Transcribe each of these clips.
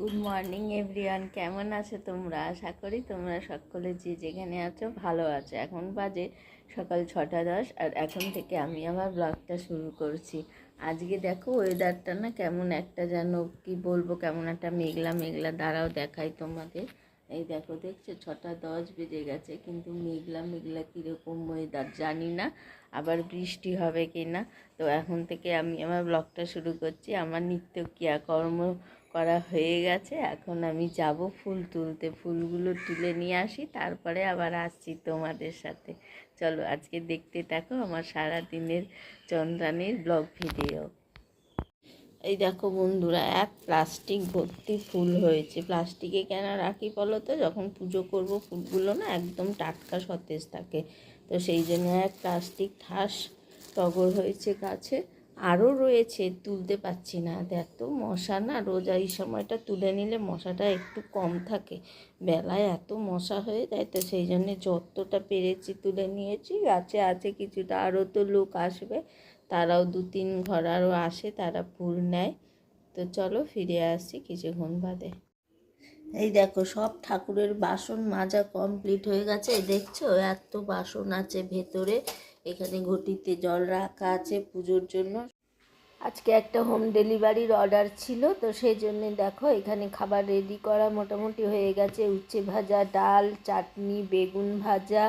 Good morning everyone কেমন আছো তোমরা? আশা করি তোমরা সকলে যে যেখানে আছো ভালো আছো। এখন বাজে সকাল ছটা দশ, আর এখন থেকে আমি আমার ব্লগটা শুরু করছি। আজকে দেখো ওয়েদারটা না কেমন একটা যেন, কি বলব, কেমন একটা মেঘলা মেঘলা দাঁড়াও দেখাই তোমাদের। এই দেখো, দেখছ? ছটা দশ বেজে গেছে, কিন্তু মেঘলা মেঘলা কীরকম ওয়েদার জানি না, আবার বৃষ্টি হবে কি না তো এখন থেকে আমি আমার ব্লগটা শুরু করছি। আমার নিত্য ক্রিয়াকর্ম করা হয়ে গেছে। এখন আমি যাব ফুল তুলতে। ফুলগুলো তুলে নিয়ে আসি, তারপরে আবার আসছি তোমাদের সাথে। চলো আজকে দেখতে থাকো আমার সারা দিনের চন্দ্রানীর ব্লগ ভিডিও। এই দেখো বন্ধুরা, এক প্লাস্টিক ভর্তি ফুল হয়েছে। প্লাস্টিকে কেন রাখি বলো তো? যখন পুজো করব ফুলগুলো না একদম টাটকা সতেজ থাকে। তো সেই জন্য এক প্লাস্টিক ঠাস টগর হয়েছে গাছে। আরও রয়েছে, তুলতে পারছি না। এত মশা না রোজা এই সময়টা তুলে নিলে মশাটা একটু কম থাকে। বেলায় এত মশা হয়ে যায় তো সেই জন্যে যতটা পেরেছি তুলে নিয়েছি, গাছে আছে কিছুটা আরও তো লোক আসবে। তারাও দু তিন ঘর আরও আসে, তারা ফুল নেয়। তো চলো ফিরে আসছি কিছুক্ষণ বাদে। এই দেখো, সব ঠাকুরের বাসন মাজা কমপ্লিট হয়ে গেছে। দেখছ? এত বাসন আছে ভেতরে। এখানে ঘটিতে জল রাখা আছে পুজোর জন্য। আজকে একটা হোম ডেলিভারির অর্ডার ছিল, তো সেই জন্য দেখো এখানে খাবার রেডি করা মোটামুটি হয়ে গেছে। উচ্ছে ভাজা, ডাল, চাটনি, বেগুন ভাজা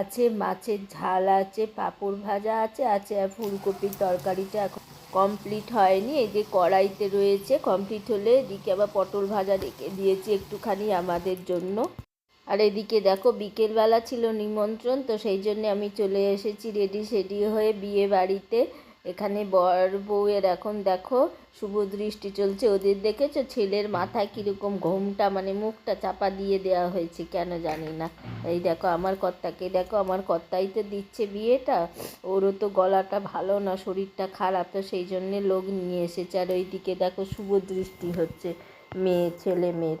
আছে, মাছের ঝাল আছে, পাঁপড় ভাজা আছে আছে আর ফুলকপির তরকারিটা এখন কমপ্লিট হয়নি। এই যে কড়াইতে রয়েছে কমপ্লিট হলে এদিকে আবার পটল ভাজা রেখে দিয়েছি একটুখানি আমাদের জন্য। আর এদিকে দেখো, বিকেলবেলা ছিল নিমন্ত্রণ, তো সেই জন্য আমি চলে এসেছি রেডি সেডি হয়ে বিয়ে বাড়িতে। এখানে বর বউয়ের এখন দেখো, শুভ দৃষ্টি চলছে। ওদের দেখেছ? ছেলের মাথায় কীরকম ঘোমটা মানে মুখটা চাপা দিয়ে দেওয়া হয়েছে, কেন জানি না। এই দেখো, আমার কর্তাকে দেখো, আমার কর্তাই তো দিচ্ছে বিয়েটা। ওরও তো গলাটা ভালো না, শরীরটা খারাপ, তো সেই জন্যে লোক নিয়ে এসেছে। আর ওইদিকে দেখো, শুভ দৃষ্টি হচ্ছে, মেয়ে, ছেলে, মেয়ের।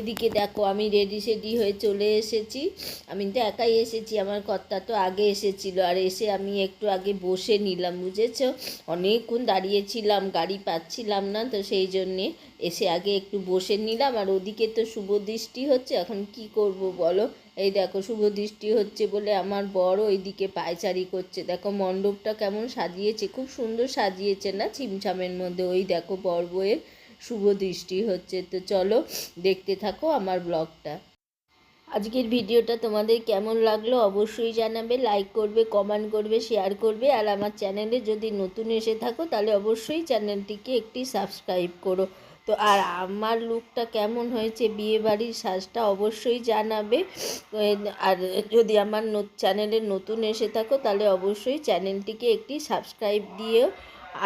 এদিকে দেখো, আমি রেডি সেডি হয়ে চলে এসেছি। আমি তো একাই এসেছি, আমার কর্তা তো আগে এসেছিল। আর এসে আমি একটু আগে বসে নিলাম, বুঝেছ? অনেকক্ষণ দাঁড়িয়েছিলাম, গাড়ি পাচ্ছিলাম না, তো সেই জন্যে এসে আগে একটু বসে নিলাম। আর ওদিকে তো শুভ দৃষ্টি হচ্ছে, এখন কি করব বলো? এই দেখো, শুভ দৃষ্টি হচ্ছে বলে আমার বড় ওইদিকে পায়চারি করছে। দেখো, মণ্ডপটা কেমন সাজিয়েছে, খুব সুন্দর সাজিয়েছে না, ছিমছামের মধ্যে? ওই দেখো, বর বউয়ের শুভ দৃষ্টি হচ্ছে। তো চলো দেখতে থাকো আমার ব্লগটা। আজকের ভিডিওটা তোমাদের কেমন লাগল অবশ্যই জানাবে লাইক করবে কমেন্ট করবে শেয়ার করবে। আর আমার চ্যানেলে যদি নতুন এসে থাকো, তাহলে অবশ্যই চ্যানেলটিকে একটি সাবস্ক্রাইব করো। তো আর আমার লুকটা কেমন হয়েছে, বিয়ে বাড়ির সাজটা অবশ্যই জানাবে। আর যদি আমার চ্যানেলে নতুন এসে থাকো, তাহলে অবশ্যই চ্যানেলটিকে একটি সাবস্ক্রাইব দিও।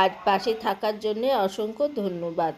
আর পাশে থাকার জন্যে অসংখ্য ধন্যবাদ।